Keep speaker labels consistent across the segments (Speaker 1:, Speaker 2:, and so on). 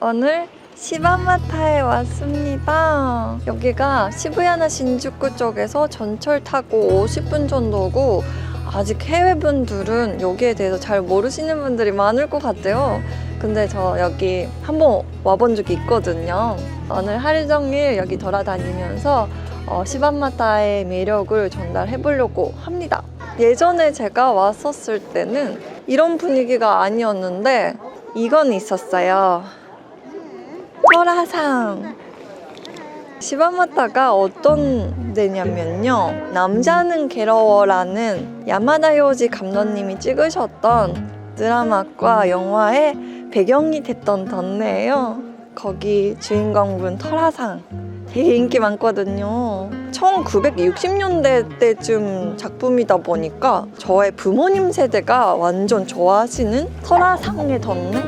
Speaker 1: 오늘 시바마타에 왔습니다. 여기가 시부야나 신주쿠 쪽에서 전철 타고 50분 정도고 아직 해외분들은 여기에 대해서 잘 모르시는 분들이 많을 것 같아요. 근데 저 여기 한번 와본 적이 있거든요. 오늘 하루 종일 여기 돌아다니면서 어, 시바마타의 매력을 전달해 보려고 합니다. 예전에 제가 왔었을 때는 이런 분위기가 아니었는데 이건 있었어요. 설화상. 시바마타가 어떤 데냐면요. 남자는 괴로워라는 야마다 요지 감독님이 찍으셨던 드라마과 영화의 배경이 됐던 던네예요. 거기 주인공분 설화상. 되게 인기 많거든요. 1960년대 때쯤 작품이다 보니까 저의 부모님 세대가 완전 좋아하시는 설화상의 던네?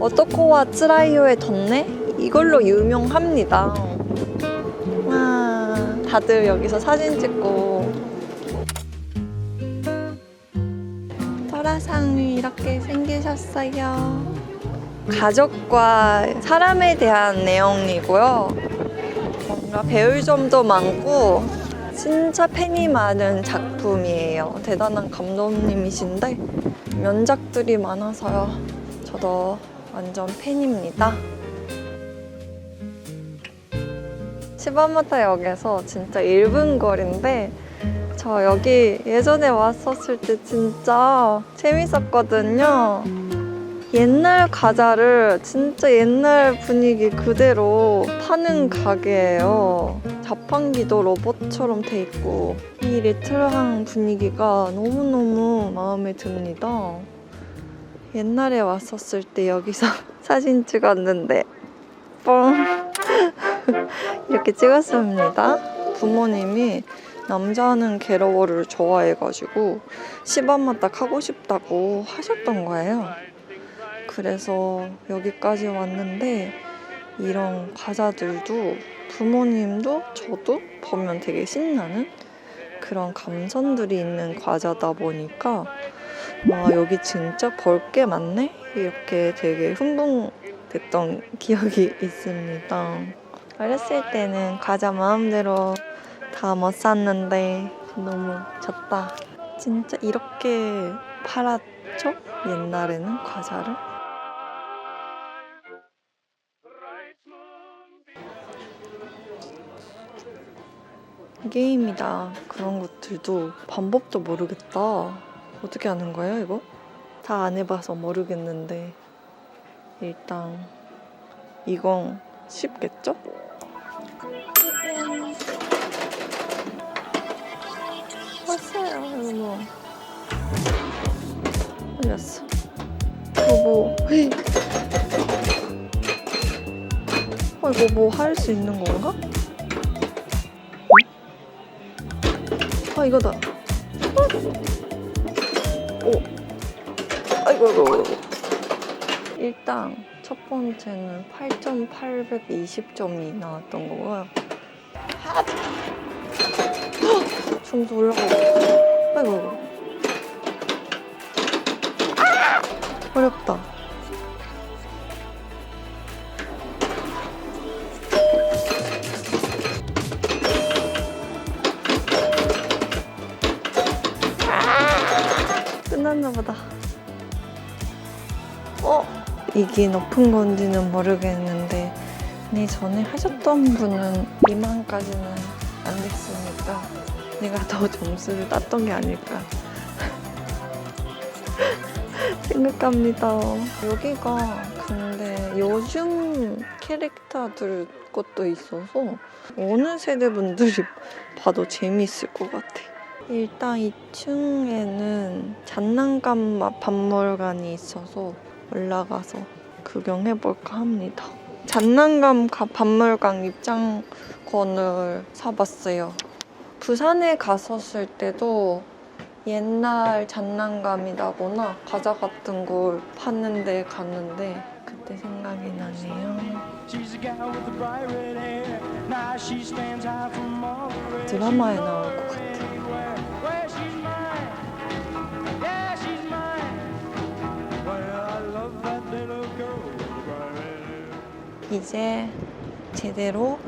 Speaker 1: 어토코와 츠라이요의 던네? 이걸로 유명합니다. 와, 다들 여기서 사진 찍고. 설화상이 이렇게 생기셨어요. 가족과 사람에 대한 내용이고요. 뭔가 배울 점도 많고 진짜 팬이 많은 작품이에요. 대단한 감독님이신데 면작들이 많아서요. 저도 완전 팬입니다. 시바마타 역에서 진짜 1분 거리인데 저 여기 예전에 왔었을 때 진짜 재밌었거든요. 옛날 과자를 진짜 옛날 분위기 그대로 파는 가게예요. 자판기도 로봇처럼 돼 있고 이 레트로한 분위기가 너무너무 마음에 듭니다. 옛날에 왔었을 때 여기서 사진 찍었는데 뻥 이렇게 찍었습니다. 부모님이 남자는 괴로워를 좋아해가지고 시밤마다 가고 싶다고 하셨던 거예요. 그래서 여기까지 왔는데 이런 과자들도 부모님도 저도 보면 되게 신나는 그런 감성들이 있는 과자다 보니까 와 여기 진짜 볼게 많네 이렇게 되게 흥분됐던 기억이 있습니다. 어렸을 때는 과자 마음대로 다 못 샀는데 너무 좋다. 진짜 이렇게 팔았죠? 옛날에는 과자를? 게임이다. 그런 것들도 방법도 모르겠다. 어떻게 하는 거예요, 이거? 다 안 해봐서 모르겠는데. 일단, 이건 쉽겠죠? 왔어요, 여러분. 올렸어. 이거 뭐. 어, 이거 뭐 할 수 있는 건가? 아 이거다. 오. 아이고 아이고 아이고. 일단 첫 번째는 8,820점이 나왔던 거고요. 점수 올라가고. 아이고 아이고. 아! 어렵다. 끝났나 보다. 어? 이게 높은 건지는 모르겠는데 네 전에 하셨던 분은 이만까지는 안 됐으니까 내가 더 점수를 땄던 게 아닐까 생각합니다. 여기가 근데 요즘 캐릭터들 것도 있어서 어느 세대 분들이 봐도 재미있을 것 같아. 일단 2층에는 장난감 박물관이 있어서 올라가서 구경해볼까 합니다. 장난감 가- 박물관 입장권을 사봤어요. 부산에 갔었을 때도 옛날 장난감이라거나 과자 같은 걸 파는데 갔는데 그때 생각이 나네요. 드라마에 나올 것 같아.
Speaker 2: Anywhere,
Speaker 1: 이제 제대로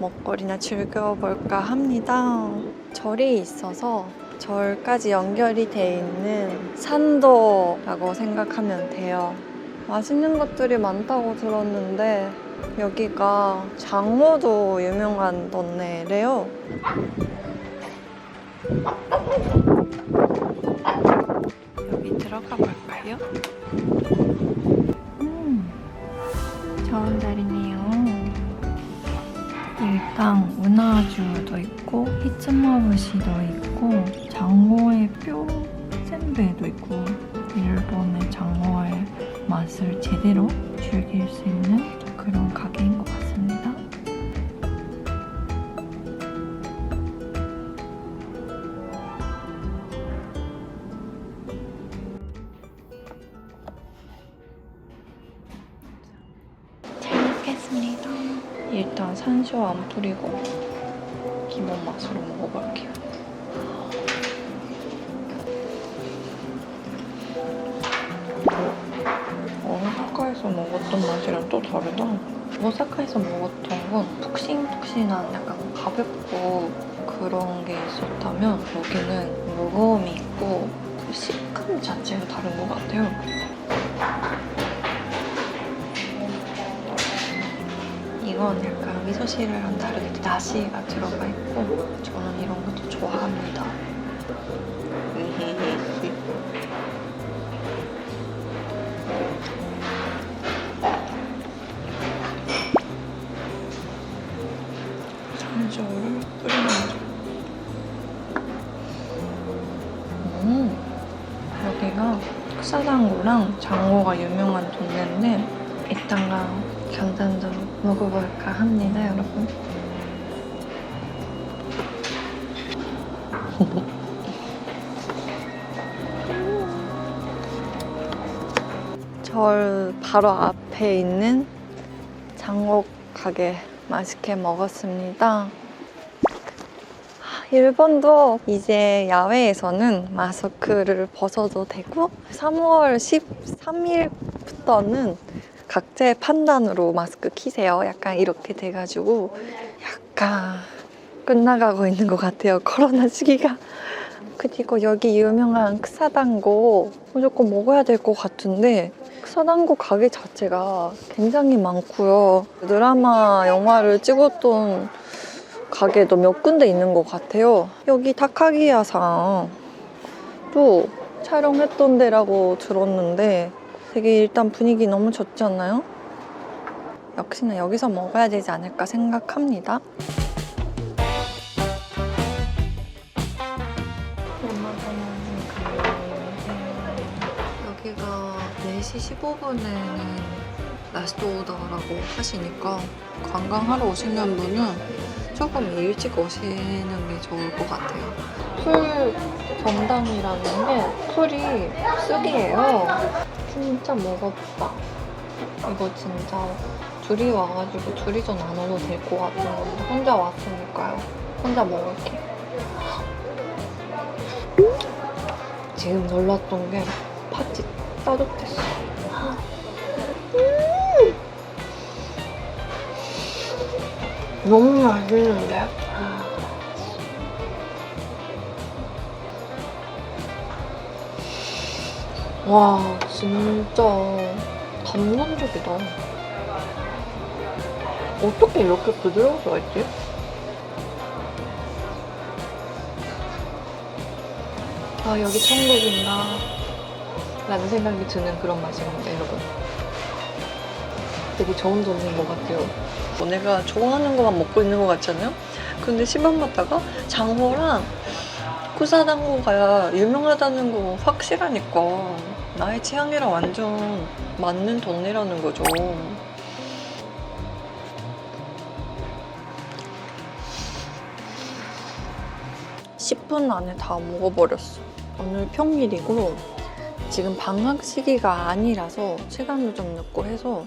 Speaker 1: 먹거리나 즐겨볼까 합니다. 절이 있어서 절까지 연결이 돼 있는 산도라고 생각하면 돼요. 맛있는 것들이 많다고 들었는데 여기가 장어도 유명한 동네래요. 여기 들어가 볼까요? 일단 운하주도 있고 히츠마부시도 있고 장어의 뼈 센베도 있고 일본의 장어의 맛을 제대로 산쇼 안 뿌리고 기본 맛으로 먹어볼게요. 오사카에서 먹었던 맛이랑 또 다르다. 오사카에서 먹었던 건 푹신푹신한 약간 가볍고 그런 게 있었다면 여기는 무거움이 있고 그 식감 자체가 다른 것 같아요. 이건 약간 미소시루랑 다르게 다시가 들어가 있고 저는 이런 것도 좋아합니다. 음, 여기가 사당구랑 장어가 유명한 동네인데 이따가 경단도 먹어볼까 합니다, 여러분. 절 바로 앞에 있는 장어 가게 맛있게 먹었습니다. 아, 일본도 이제 야외에서는 마스크를 벗어도 되고 3월 13일부터는 각자의 판단으로 마스크 키세요. 약간 이렇게 돼가지고 약간 끝나가고 있는 것 같아요. 코로나 시기가. 그리고 여기 유명한 크사단고 무조건 먹어야 될 것 같은데 크사단고 가게 자체가 굉장히 많고요. 드라마, 영화를 찍었던 가게도 몇 군데 있는 것 같아요. 여기 타카기야상도 촬영했던 데라고 들었는데 되게 일단 분위기 너무 좋지 않나요? 역시나 여기서 먹어야 되지 않을까 생각합니다. 여기가 4시 15분에는 라스트 오더라고 하시니까 관광하러 오시는 분은 조금 일찍 오시는 게 좋을 것 같아요. 풀 전담이라는 게 풀이 쑥이에요. 진짜 먹었다. 이거 진짜 둘이 와가지고 둘이서 나눠도 될 것 같은 건데 혼자 왔으니까요. 혼자 먹을게. 지금 놀랐던 게 팥이 따뜻했어. 음! 너무 맛있는데? 와, 진짜 감동적이다. 어떻게 이렇게 부드러울 수가 있지? 아, 여기 천국인가. 라는 생각이 드는 그런 맛입니다, 여러분. 되게 좋은 점인 것 같아요. 뭐 내가 좋아하는 것만 먹고 있는 것 같잖아요? 근데 시방 갔다가 장어랑 쿠사단고가 유명하다는 거 확실하니까 나의 취향이랑 완전 맞는 동네라는 거죠. 10분 안에 다 먹어버렸어. 오늘 평일이고 지금 방학 시기가 아니라서 시간도 좀 늦고 해서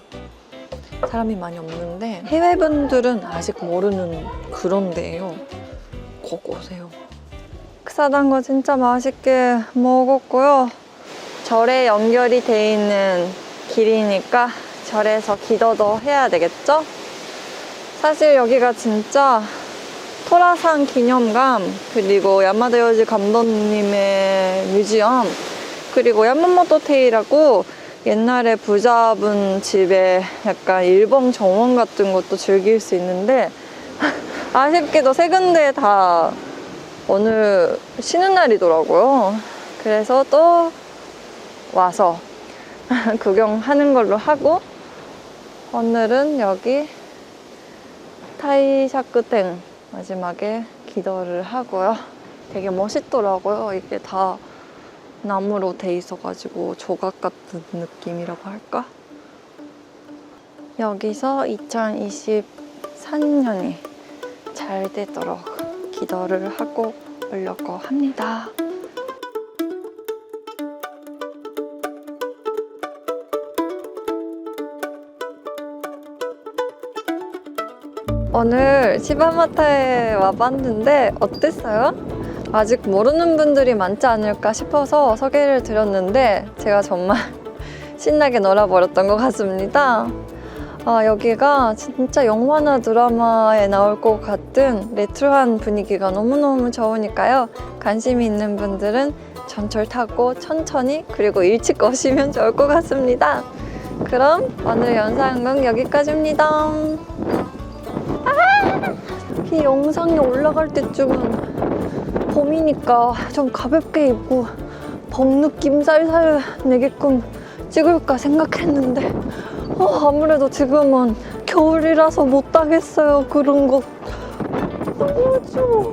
Speaker 1: 사람이 많이 없는데 해외 분들은 아직 모르는 그런 데예요. 꼭 오세요. 크사단거 진짜 맛있게 먹었고요. 절에 연결이 돼 있는 길이니까 절에서 기도도 해야 되겠죠? 사실 여기가 진짜 토라산 기념관 그리고 야마다 요지 감독님의 뮤지엄 그리고 야마모토 테이라고 옛날에 부자분 집에 약간 일본 정원 같은 것도 즐길 수 있는데 아쉽게도 세 군데 다 오늘 쉬는 날이더라고요. 그래서 또 와서 구경하는 걸로 하고 오늘은 여기 타이샤크땡 마지막에 기도를 하고요. 되게 멋있더라고요. 이게 다 나무로 돼 있어가지고 조각 같은 느낌이라고 할까? 여기서 2023년이 잘 되도록 기도를 하고 오려고 합니다. 오늘 시바마타에 와봤는데 어땠어요? 아직 모르는 분들이 많지 않을까 싶어서 소개를 드렸는데 제가 정말 신나게 놀아버렸던 것 같습니다. 아, 여기가 진짜 영화나 드라마에 나올 것 같은 레트로한 분위기가 너무너무 좋으니까요. 관심이 있는 분들은 전철 타고 천천히 그리고 일찍 오시면 좋을 것 같습니다. 그럼 오늘 영상은 여기까지입니다. 이 영상이 올라갈 때쯤은 봄이니까 좀 가볍게 입고 봄 느낌 살살 내게끔 찍을까 생각했는데 어, 아무래도 지금은 겨울이라서 못 하겠어요 그런 거. 너무 추워